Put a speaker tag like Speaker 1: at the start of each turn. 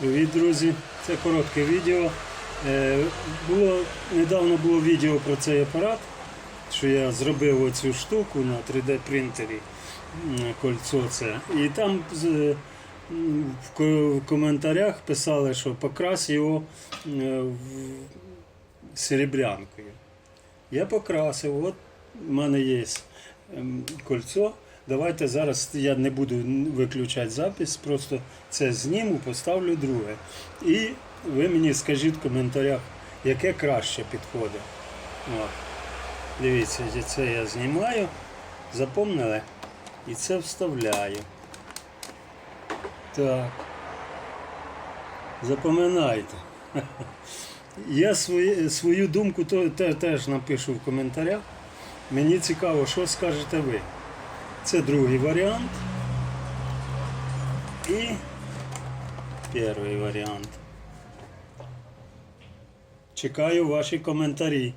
Speaker 1: Привіт, друзі! Це коротке відео. Е, Було, недавно було відео про цей апарат, що я зробив оцю штуку на 3D принтері кольцо це. І там в коментарях писали, що покрась його е, серебрянкою. Я покрасив, от в мене є ем, кольцо. Давайте зараз я не буду виключати запис, просто це зніму, поставлю друге. І ви мені скажіть в коментарях, яке краще підходить. Дивіться, це я знімаю, запомнили? І це вставляю. Так. Запоминайте. Я свої, свою думку теж напишу в коментарях. Мені цікаво, що скажете ви. Це другий варіант. І перший варіант. Чекаю ваші коментарі.